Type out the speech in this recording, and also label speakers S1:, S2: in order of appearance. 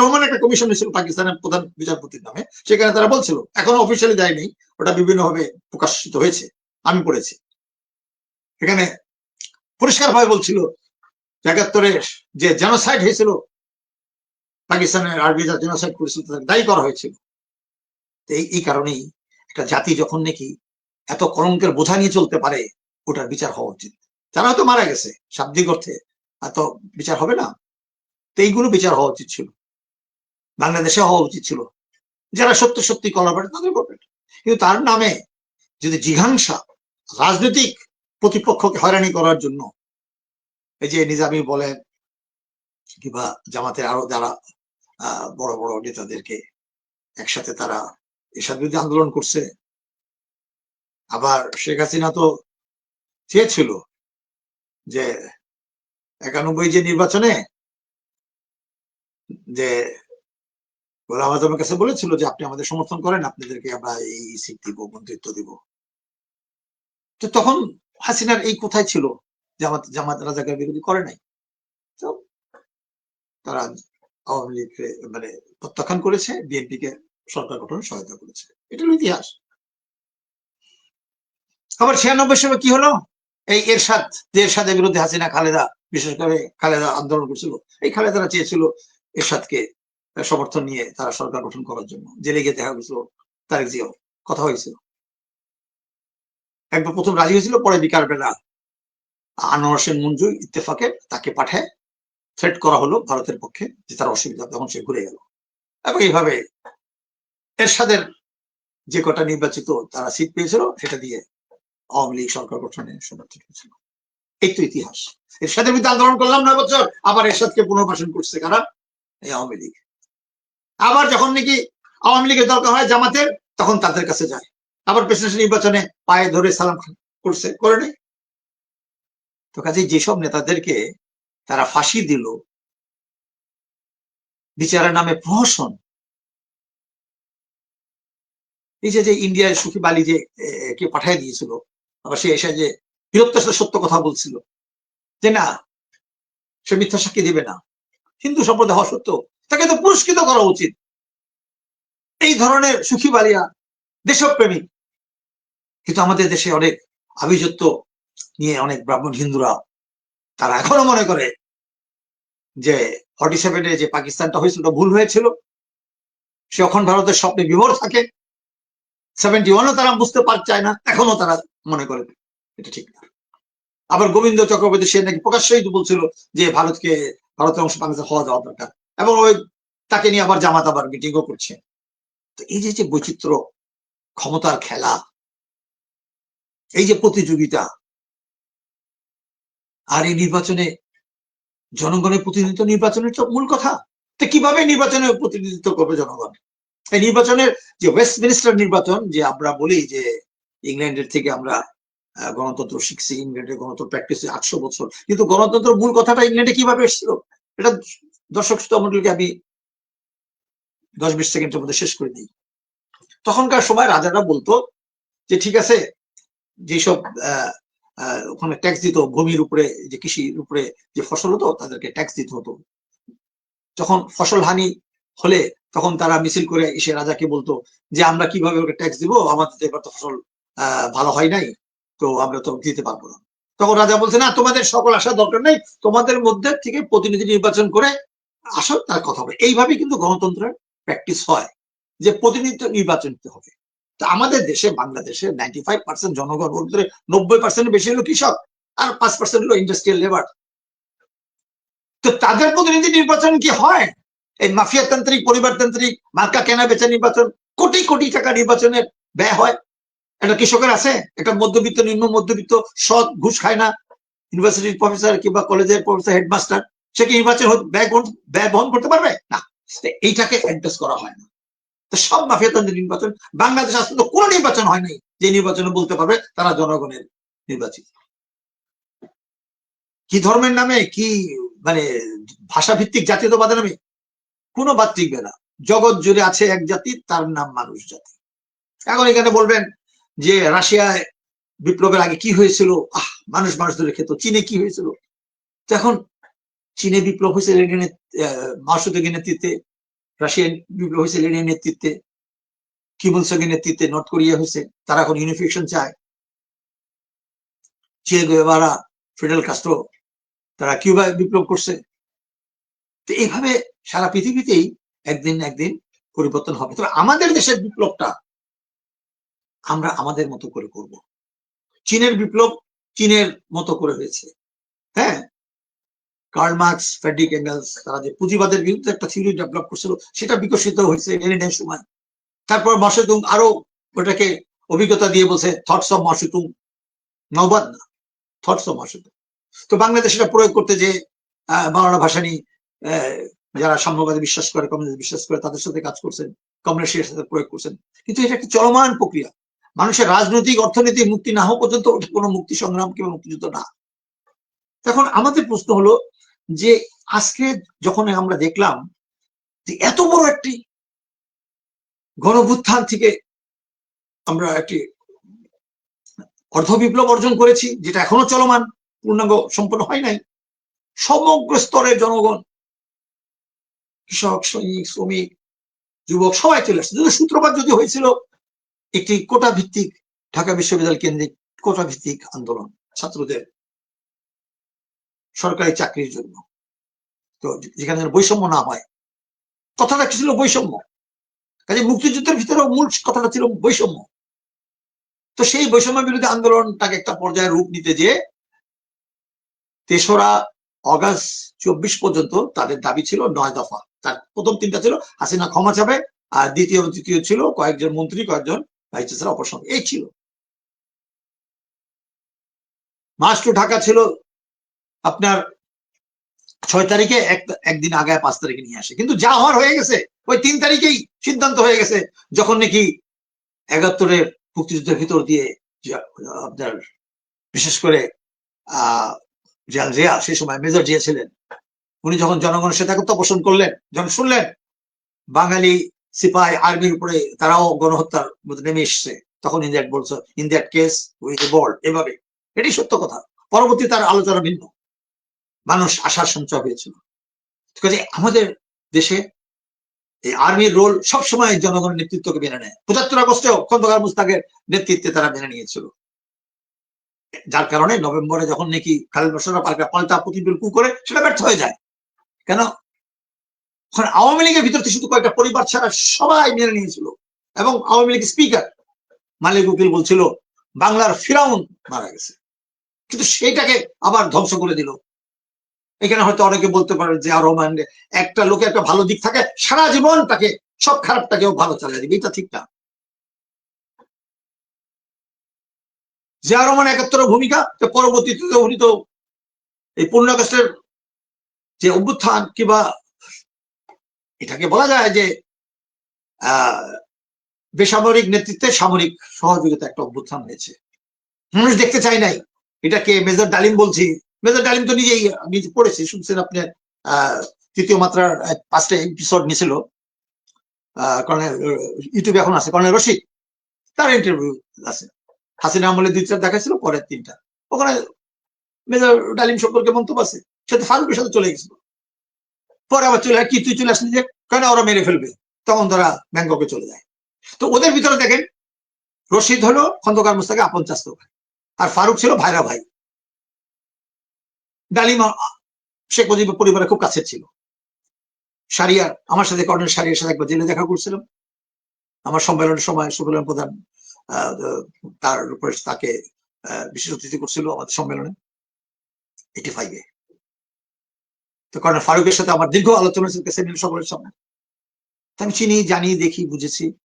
S1: রহমান একটা কমিশন ছিল পাকিস্তানের প্রধান বিচারপতির নামে। সেখানে তারা বলছিল, এখনও অফিসিয়ালি দেয়নি ওটা বিভিন্নভাবে প্রকাশিত হয়েছে, আমি পড়েছি। এখানে পরিষ্কারভাবে বলছিল একাত্তরে যে জেনোসাইড হয়েছিল, পাকিস্তানের আরবি যা জেনোসাইড করেছিল তাদের দায়ী করা হয়েছিল। এই কারণেই একটা জাতি যখন নাকি এত কলঙ্কের বোঝা নিয়ে চলতে পারে, ওটার বিচার হওয়া উচিত। তারা হয়তো মারা গেছে, শাব্দিক অর্থে। এত বিচার হবে না। তো এইগুলো বিচার হওয়া উচিত ছিল। বাংলাদেশে হওয়া উচিত ছিল। যারা সত্য সত্যি কলার পারে তাদের করবেন কিন্তু তার নামে যদি জিঘাংসা রাজনৈতিক প্রতিপক্ষকে হয়রানি করার জন্য এই যে নিজামি বলেন, কিংবা জামাতের আরও যারা বড় বড় নেতাদেরকে একসাথে তারা এসব বিরুদ্ধে আন্দোলন করছে, আবার শেখ হাসিনা তো চেয়েছিল যে একানব্বই যে নির্বাচনে যে আজমের কাছে বলেছিল যে আপনি আমাদের সমর্থন করেন, আপনাদেরকে আমরা এই সিট দিব, মন্ত্রিত্ব দিব। তো তখন হাসিনার এই কোথায় ছিল, জামাত জামাত রাজাকার বিরোধী করে নাই। তো তারা আওয়ামী মানে প্রত্যাখ্যান করেছে বিএনপি কে সরকার গঠনে সহায়তা করেছে। এটা হলো ইতিহাস। আবার ছিয়ানব্বই সালে কি হলো? এই এরশাদ, যে এরশাদের বিরুদ্ধে হাসিনা খালেদা, বিশেষ করে খালেদা আন্দোলন করছিল, এই খালেদারা চেয়েছিল এরশাদকে সমর্থন নিয়ে তারা সরকার গঠন করার জন্য। জেলে গিয়ে দেখা গেছিল তারেক জিয়াও কথা হয়েছিল একবার প্রথম রাজি হয়েছিল, পরে বিকাল বেলা আনোয়ার হোসেন মঞ্জু ইত্তেফাকে তাকে পাঠায়। থ্রেট করা হলো ভারতের পক্ষে যে তার অসুবিধা তখন সে ঘুরে গেল। এবং এইভাবে এরশাদের যে কটা নির্বাচিত তারা সিট পেয়েছিল, সেটা দিয়ে আওয়ামী লীগ সরকার গঠনে সমর্থন করেছিল এই তো ইতিহাস। এরশাদের বিরুদ্ধে আন্দোলন করলাম নয় বছর, আবার এরশাদকে পুনর্বাসন করছে কারা? এই আওয়ামী লীগ। আবার যখন নাকি আওয়ামী লীগের দরকার হয় জামাতের, তখন তাদের কাছে যায়। আবার প্রেসিডেন্ট নির্বাচনে পায়ে ধরে সালাম করছে, করে নেই। তো কাজে যেসব নেতাদেরকে তারা ফাঁসি দিল, বিচারের নামে প্রহসন, এই যে যে ইন্ডিয়ার সুখী বালি যে কে পাঠিয়ে দিয়েছিল, আবার সে এসে যে বীরত্বের সাথে সত্য কথা বলছিল, যে না, সে মিথ্যা সাক্ষী দিবে না। হিন্দু সম্প্রদায় হওয়া সত্য তাকে তো পুরস্কৃত করা উচিত। এই ধরনের সুখী বালিয়া দেশপ্রেমিক। কিন্তু আমাদের দেশে অনেক আভিজাত্য নিয়ে অনেক ব্রাহ্মণ হিন্দুরা তারা এখনও মনে করে যে ফর্টি সেভেনে যে পাকিস্তানটা হয়েছিল ওটা ভুল হয়েছিল। সে এখন ভারতের স্বপ্নে বিভোর থাকে। সেভেন্টি ওয়ানও তারা বুঝতে পার চায় না, এখনও তারা মনে করে এটা ঠিক না। আবার গোবিন্দ চক্রবর্তী সে নাকি প্রকাশ্যই বলছিল যে ভারতকে, ভারতের অংশ পাকিস্তান হওয়া যাওয়া দরকার। এবং ওই তাকে নিয়ে আবার জামাত আবার মিটিংও করছে। তো এই যে যে বৈচিত্র্য ক্ষমতার খেলা, এই যে প্রতিযোগিতা, আর এই নির্বাচনে জনগণের প্রতিনিধিত্ব, নির্বাচনের তো মূল কথা। তো কীভাবে নির্বাচনের প্রতিনিধিত্ব করবে জনগণ? এই নির্বাচনের যে ওয়েস্ট মিনিস্টার নির্বাচন, যে আমরা বলি যে ইংল্যান্ডের থেকে আমরা গণতন্ত্র শিখছি, ইংল্যান্ডের গণতন্ত্র প্র্যাকটিস আটশো বছর। কিন্তু গণতন্ত্র মূল কথাটা ইংল্যান্ডে কীভাবে এসেছিল? এটা দর্শক শ্রোতামণ্ডলীকে আমি দশ বিশ সেকেন্ডের মধ্যে শেষ করে দিই। তখনকার সময় রাজারা বলতো যে, ঠিক আছে, যেসব ওখানে ট্যাক্স দিত, ভূমির উপরে, যে কৃষির উপরে যে ফসল হতো, তাদেরকে ট্যাক্স দিতে হতো। যখন ফসল হানি হলে তখন তারা মিছিল করে এসে রাজাকে বলতো যে, আমরা কীভাবে ওকে ট্যাক্স দিব? আমাদের এবার তো ফসল ভালো হয় নাই, তো আমরা তো দিতে পারব না। তখন রাজা বলছে, না, তোমাদের সকল আসার দরকার নেই। তোমাদের মধ্যে থেকে প্রতিনিধি নির্বাচন করে আসো তার কথা হবে। এইভাবে কিন্তু গণতন্ত্রের প্র্যাকটিস হয় যে প্রতিনিধিত্ব নির্বাচন হবে। তো আমাদের দেশে, বাংলাদেশে নাইনটি ফাইভ পার্সেন্ট জনগণ নব্বই পার্সেন্ট বেশি হলো কৃষক আর পাঁচ পার্সেন্ট হলো ইন্ডাস্ট্রিয়াল লেবার তো তাদের প্রতিনিধি নির্বাচন কি হয়? এই মাফিয়াতান্ত্রিক, পরিবারতান্ত্রিক, মার্কা কেনা বেচা নির্বাচন, কোটি কোটি টাকা নির্বাচনের ব্যয় হয়। একটা কৃষকের আছে, একটা মধ্যবিত্ত, নিম্ন মধ্যবিত্ত, সৎ, ঘুষ খায় না। ইউনিভার্সিটির প্রফেসর কিংবা কলেজের প্রফেসর হেডমাস্টার সে কি নির্বাচন ব্যয় বহন- করতে পারবে? না। এইটাকে অ্যাড্রেস করা হয় না। তো সব মাফিয়াতন্ত্রের নির্বাচন বাংলাদেশ আসলে তো কোনো নির্বাচন হয় নাই যে নির্বাচনে বলতে পারবে তারা জনগণের নির্বাচিত। কি ধর্মের নামে? কি মানে ভাষা ভিত্তিক জাতীয়তাবাদের নামে? কোনো বাদ টিকবে না। জগৎ জুড়ে আছে এক জাতি, তার নাম মানুষ জাতি। এখন এখানে বলবেন যে রাশিয়ায় বিপ্লবের আগে কি হয়েছিল? আহ, মানুষ মানুষ ধরে খেত। চীনে কি হয়েছিল? তো এখন চীনে বিপ্লব হয়েছে লেনিনের, মাও নেতৃত্বে রাশিয়ান বিপ্লব হয়েছে লেনিনের নেতৃত্বে কিমুল সঙ্গের নেতৃত্বে নর্থ কোরিয়া হয়েছে তারা এখন ইউনিফিকেশন চায়। চে গুয়েভারা ফিডেল কাস্ট্রো তারা কিউবায় বিপ্লব করছে। তো এইভাবে সারা পৃথিবীতেই একদিন একদিন পরিবর্তন হবে। তবে আমাদের দেশের বিপ্লবটা আমরা আমাদের মতো করে করব। চীনের বিপ্লব চীনের মতো করে হয়েছে। হ্যাঁ? কার্ল মার্কস ফেডরিক এঙ্গেলস তারা যে পুঁজিবাদের বিরুদ্ধে একটা থিওরি ডেভেলপ করছিল, সেটা বিকশিত হয়েছে লেনিনের সময়। তারপর মাসুতুং আরও ওটাকে অভিজ্ঞতা দিয়ে বলছে থটস অফ মাসুতুং নবাদ না থটস অফ মাসুতুং তো বাংলাদেশ এটা প্রয়োগ করতে যে বাংলা ভাষানি যারা সাম্যবাদে বিশ্বাস করে, কমিউনিস্ট বিশ্বাস করে, তাদের সাথে কাজ করছেন কমিউনিস্টের সাথে প্রয়োগ করছেন। কিন্তু এটা একটা চলমান প্রক্রিয়া। মানুষের রাজনৈতিক, অর্থনৈতিক মুক্তি না হওয়া পর্যন্ত ওটা কোনো মুক্তি সংগ্রাম কিংবা মুক্তিযুদ্ধ না। এখন আমাদের প্রশ্ন হলো যে আজকে যখন আমরা দেখলাম যে এত বড় একটি গণভুত্থান থেকে আমরা একটি অর্ধ বিপ্লব অর্জন করেছি, যেটা এখনও চলমান, পূর্ণাঙ্গ সম্পন্ন হয় নাই, সমগ্র স্তরের জনগণ, কৃষক, সৈনিক, শ্রমিক, যুবক, সবাই চলে আসছে। যদি সূত্রপাত যদি হয়েছিল, একটি কোটা ভিত্তিক ঢাকা বিশ্ববিদ্যালয় কেন্দ্রিক কোটা ভিত্তিক আন্দোলন, ছাত্রদের সরকারি চাকরির জন্য। তো যেখানে বৈষম্য না হয়। কথাটা কি ছিল বৈষম্য? কাজে মুক্তিযুদ্ধের ভিতরে মূল কথাটা ছিল বৈষম্য। তো সেই বৈষম্য বিরোধী আন্দোলনটাকে একটা পর্যায়ে রূপ নিতে যে, তেসরা অগাস্ট চব্বিশ পর্যন্ত তাদের দাবি ছিল নয় দফা। তার প্রথম তিনটা ছিল হাসিনা ক্ষমা চাবে, আর দ্বিতীয় তৃতীয় ছিল কয়েকজন মন্ত্রী, কয়েকজন ভাইস চ্যান্সেলর অপসঙ্গ এই ছিল। মাস টু ঢাকা ছিল আপনার ছয় তারিখে এক, একদিন আগে পাঁচ তারিখে নিয়ে আসে। কিন্তু যা হওয়ার হয়ে গেছে, ওই তিন তারিখেই সিদ্ধান্ত হয়ে গেছে, যখন নাকি একাত্তরের মুক্তিযুদ্ধের ভিতর দিয়ে আপনার বিশেষ করে আহ জিয়া সেই সময় মেজর জিয়া ছিলেন, উনি যখন জনগণের সাথে একত্র পোষণ করলেন, যখন শুনলেন বাঙালি সিপাই আর্মির উপরে তারাও গণহত্যার মধ্যে নেমে এসছে, তখন ইন দ্যাট বলছো in that case with bold এভাবে। এটি সত্য কথা। পরবর্তী তার আলোচনা ভিন্ন। মানুষ আশার সঞ্চয় হয়েছিল কাজে আমাদের দেশে এই আর্মির রোল সবসময় জনগণের নেতৃত্বকে মেনে নেয়। পঁচাত্তর আগস্টেও খন্দকার মুস্তাকের নেতৃত্বে তারা মেনে নিয়েছিল। যার কারণে নভেম্বরে যখন নাকি খালেদ মোশাররফ পাল্টা প্রতিবিল কু করে সেটা ব্যর্থ হয়ে যায়। কেন? ওখানে আওয়ামী লীগের ভিতর শুধু কয়েকটা পরিবার ছাড়া সবাই মেনে নিয়েছিল। এবং আওয়ামী লীগ স্পিকার মালিক উকিল বলছিল, বাংলার ফিরাউন মারা গেছে। কিন্তু সেইটাকে আবার ধ্বংস করে দিল। এখানে হয়তো অনেকে বলতে পারে যে রহমান একটা লোকে একটা ভালো দিক থাকে, সারা জীবন তাকে সব খারাপটাকেও ভালো চালিয়ে দিবে। এটা ঠিক না। জিয়া রহমান একাত্তরের ভূমিকা পরবর্তীতে উনি তো এই পূর্ণাগস্টের যে অভ্যুত্থান কিংবা এটাকে বলা যায় যে বেসামরিক নেতৃত্বে সামরিক সহযোগিতা একটা অভ্যুত্থান হয়েছে। মানুষ দেখতে চাই নাই। এটাকে মেজর ডালিম বলছি। মেজর ডালিম তো নিজেই আমি পড়েছি, শুনছেন আপনি তৃতীয় মাত্রার পাঁচটা এপিসোড নিয়েছিল ইউটিউবে এখন আছে, কর্নেল রশিদ, তার ইন্টারভিউ আছে। হাসিনা আমলে দুই চার দেখাছিল পরের তিনটা। ওখানে মেজর ডালিম সম্পর্কে মন্তব্য আছে, সে তো ফারুকের সাথে চলে গেছিল। পরে আবার চলে, কি তুই চলে আসলি যে, কেন ওরা মেরে ফেলবে? তখন তারা ব্যাংককে চলে যায়। তো ওদের ভিতরে দেখেন, রশিদ হলো খন্দকার মুস্তাকে আপন ভাই, আর ফারুক ছিল ভাইরা ভাই। ডালিম শেখ মুজিবের পরিবারের খুব কাছে ছিল। সারিয়ার আমার সাথে কর্নেল সারিয়ার সাথে একবার জেলে দেখা করছিলাম। আমার সম্মেলনের সময় সুবলন প্রধান তার উপরে তাকে বিশেষ অতিথি করছিল আমাদের সম্মেলনে। এইটি ফাইভে তো কর্নেল ফারুকের সাথে আমার দীর্ঘ আলোচনা ছিল সকলের সামনে। আমি চিনি, জানি, দেখি, বুঝেছি।